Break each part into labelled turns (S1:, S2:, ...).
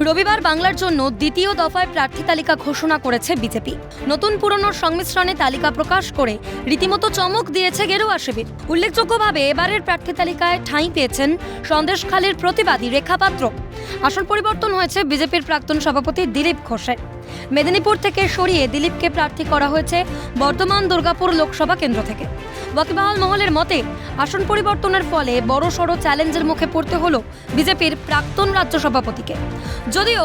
S1: রবিবার বাংলার জন্য দ্বিতীয় দফায় প্রার্থী তালিকা ঘোষণা করেছে বিজেপি। নতুন পুরনোর সংমিশ্রণে তালিকা প্রকাশ করে রীতিমতো চমক দিয়েছে গেরুয়া শিবির। উল্লেখযোগ্যভাবে এবারের প্রার্থী তালিকায় ঠাঁই পেয়েছেন সন্দেশখালীর প্রতিবাদী রেখা পাত্র। আসন পরিবর্তন হয়েছে বিজেপির প্রাক্তন সভাপতি দিলীপ ঘোষের। মেদিনীপুর থেকে সরিয়ে দিলীপকে প্রার্থী করা হয়েছে বর্তমান দুর্গাপুর লোকসভা কেন্দ্র থেকে। ওয়াকিবহাল মহলের মতে, আসন পরিবর্তনের ফলে বড় সড় চ্যালেঞ্জের মুখে পড়তে হলো বিজেপির প্রাক্তন রাজ্য সভাপতিকে। যদিও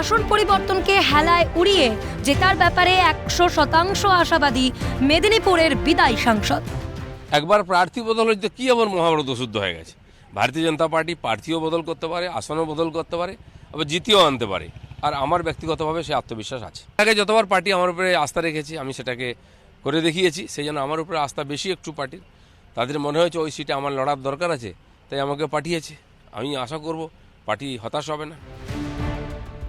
S1: আসন পরিবর্তনকে হেলায় উড়িয়ে জেতার ব্যাপারে একশো শতাংশ আশাবাদী মেদিনীপুরের বিদায়ী সাংসদ।
S2: একবার প্রার্থী বদল তো কি এমন মহাভারত শুদ্ধ হয়ে গেছে? ভারতীয় জনতা পার্টি প্রার্থীও বদল করতে পারে, আসনও বদল করতে পারে, আবার জিতিও আনতে পারে। আর আমার ব্যক্তিগতভাবে সে আত্মবিশ্বাস আছে। আগে যতবার পার্টি আমার উপরে আস্থা রেখেছে, আমি সেটাকে করে দেখিয়েছি, সেই জন্য আমার উপরে আস্থা বেশি একটু পার্টির। তাদের মনে হয়েছে, ওই সিটে আমার লড়ার দরকার আছে, তাই আমাকে পাঠিয়েছে। আমি আশা করব, পার্টি হতাশ হবে না।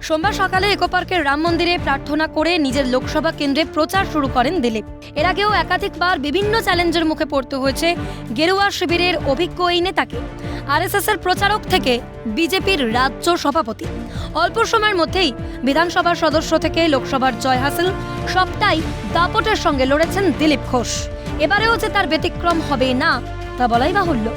S1: সোমবার সকালে ইকো পার্কের রাম মন্দিরে প্রার্থনা করে নিজের লোকসভা কেন্দ্রে প্রচার শুরু করেন দিলীপ। এর আগেও একাধিকবার বিভিন্ন চ্যালেঞ্জের মুখে পড়তে হয়েছে গেরুয়া শিবিরের অভিজ্ঞ এই নেতাকে। আরএসএস এর প্রচারক থেকে বিজেপির রাজ্য সভাপতি। অল্প সময়ের মধ্যেই বিধানসভার সদস্য থেকে লোকসভার জয় হাসিল। সবটাই দাপটের সঙ্গে লড়েছেন দিলীপ ঘোষ। এবারেও যে তার ব্যতিক্রম হবে না, তা বলাই বাহুল্য।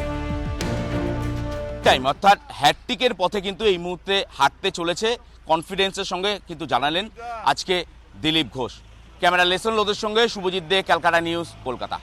S3: টাইম অর্থাৎ হ্যাটটিকের পথে কিন্তু এই মুহূর্তে হাঁটতে চলেছে। কনফিডেন্সের সঙ্গে কিন্তু জানালেন আজকে দিলীপ ঘোষ। ক্যামেরা লেসন লোদের সঙ্গে শুভজিৎ দে, ক্যালকাটা নিউজ, কলকাতা।